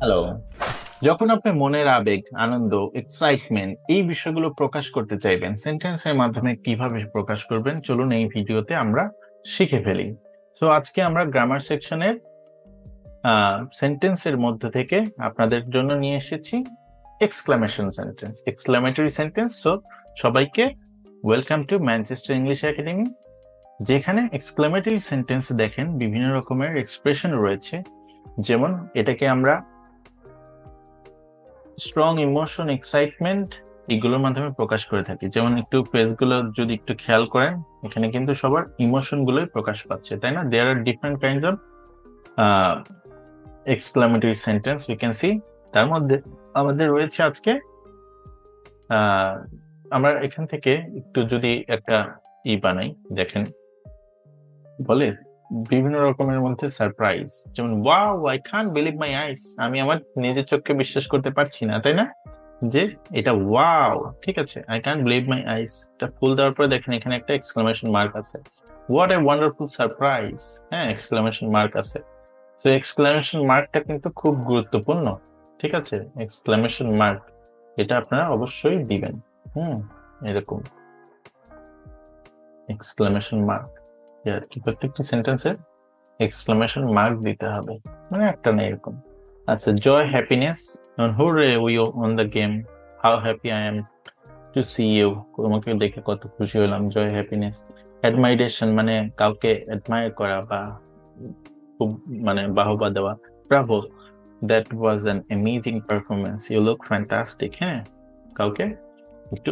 Hello যখন আপনি মনের আবেগ, আনন্দ এক্সাইটমেন্ট এই বিষয়গুলো প্রকাশ করতে চাইবেন সেন্টেন্সের মাধ্যমে কীভাবে প্রকাশ করবেন, চলুন এই ভিডিওতে আমরা শিখে ফেলি। সো আজকে আমরা গ্রামার সেকশনের সেন্টেন্সের মধ্যে থেকে আপনাদের জন্য নিয়ে এসেছি exclamation sentence exclamatory sentence so সবাইকে welcome to Manchester English academy যেখানে এক্সক্লামেটরি সেন্টেন্স দেখেন বিভিন্ন রকমের এক্সপ্রেশন রয়েছে। যেমন এটাকে আমরা স্ট্রং ইমোশন এক্সাইটমেন্ট এগুলোর মাধ্যমে প্রকাশ করে থাকি। যেমন একটু গুলো যদি একটু খেয়াল করেন, এখানে কিন্তু সবার ইমোশন গুলোই প্রকাশ পাচ্ছে, তাই না? There are different kind of exclamatory sentence we can see তার মধ্যে আমাদের রয়েছে আজকে আমরা এখান থেকে একটু যদি একটা ই বানাই, দেখেন, বলে বিভিন্ন রকমের মধ্যে সারপ্রাইজ যেমন wow I can believe my eyes আমি আমার নিজের চোখকে বিশ্বাস করতে পারছি না, তাই না? যে এটা ওয়াও ঠিক আছে I can believe my eyes এটা ফুল দেওয়ার পরে দেখেন এখানে একটা এক্সক্লামেশন মার্ক আছে। হোয়াট এ ওয়ান্ডারফুল সারপ্রাইজ হ্যাঁ এক্সক্লামেশন মার্ক আছে। তো এক্সক্লামেশন মার্কটা কিন্তু খুব গুরুত্বপূর্ণ, ঠিক আছে? এক্সক্লামেশন মার্ক এটা আপনারা অবশ্যই দিবেন। হুম, এরকম। এক্সক্লামেশন মার্ক আর কি প্রত্যেকটি সেন্টেন্সে এক্সক্লামেশন মার্ক দিতে হবে। মানে একটা না এরকম। আচ্ছা joy happiness hurray we won the game how happy I am to see you তোমাকে দেখে কত খুশি হলাম। জয় হ্যাপিনেস অ্যাডমাইরেশন মানে কাউকে অ্যাডমায়ার করা বা খুব মানে বাহবা দেওয়া। Bravo that was an amazing performance you look fantastic হ্যাঁ? কাউকে একটু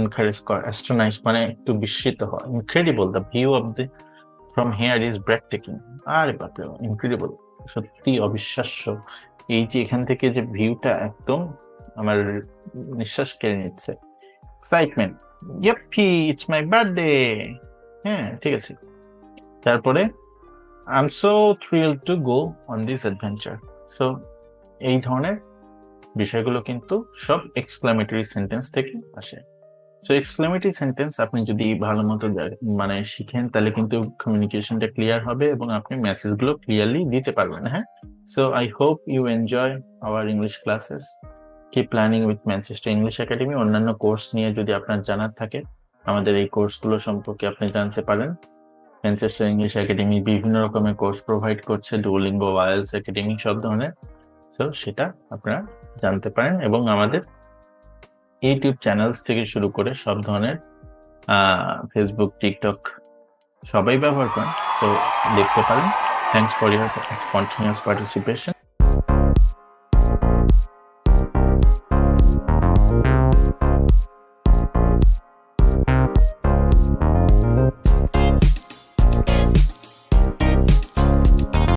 এনকারেজ করা অ্যাস্ট্রোনাইজ মানে একটু বিস্মিত হওয়া। Incredible the view of the from here is breathtaking আরে বাপরে ইনক্রেডিবল সত্যি অবিশ্বাস্য। এই যে এখান থেকে যে ভিউটা একদম আমার নিঃশ্বাস কেড়ে নিচ্ছে। Excitement yippee it's my birthday হ্যাঁ ঠিক আছে। তারপরে I am so thrill to go on this adventure so এই ধরনের বিষয়গুলো কিন্তু সব এক্সক্লামেটরি সেন্টেন্স থেকে আসে। সো এক্সক্লামেটরি সেন্টেন্স আপনি যদি ভালো মতো মানে শিখেন, তাহলে কিন্তু কমিউনিকেশনটা ক্লিয়ার হবে এবং আপনি মেসেজগুলো ক্লিয়ারলি দিতে পারবেন হ্যাঁ? So I hope you enjoy our English classes কি planning with Manchester English academy অন্যান্য কোর্স নিয়ে যদি আপনার জানার থাকে, আমাদের এই কোর্সগুলো সম্পর্কে আপনি জানতে পারেন। ম্যানচেস্টার ইংলিশ একাডেমি বিভিন্ন রকমের কোর্স প্রোভাইড করছে ডুলিঙ্গো ওয়াইলস একাডেমি সব ধরনের। সো সেটা আপনারা জানতে পারেন এবং আমাদের ইউটিউব চ্যানেলস থেকে শুরু করে সব ধরনের ফেসবুক টিকটক সবাই ব্যবহার করেন। সো দেখতে পারেন। Thanks for your spontaneous participation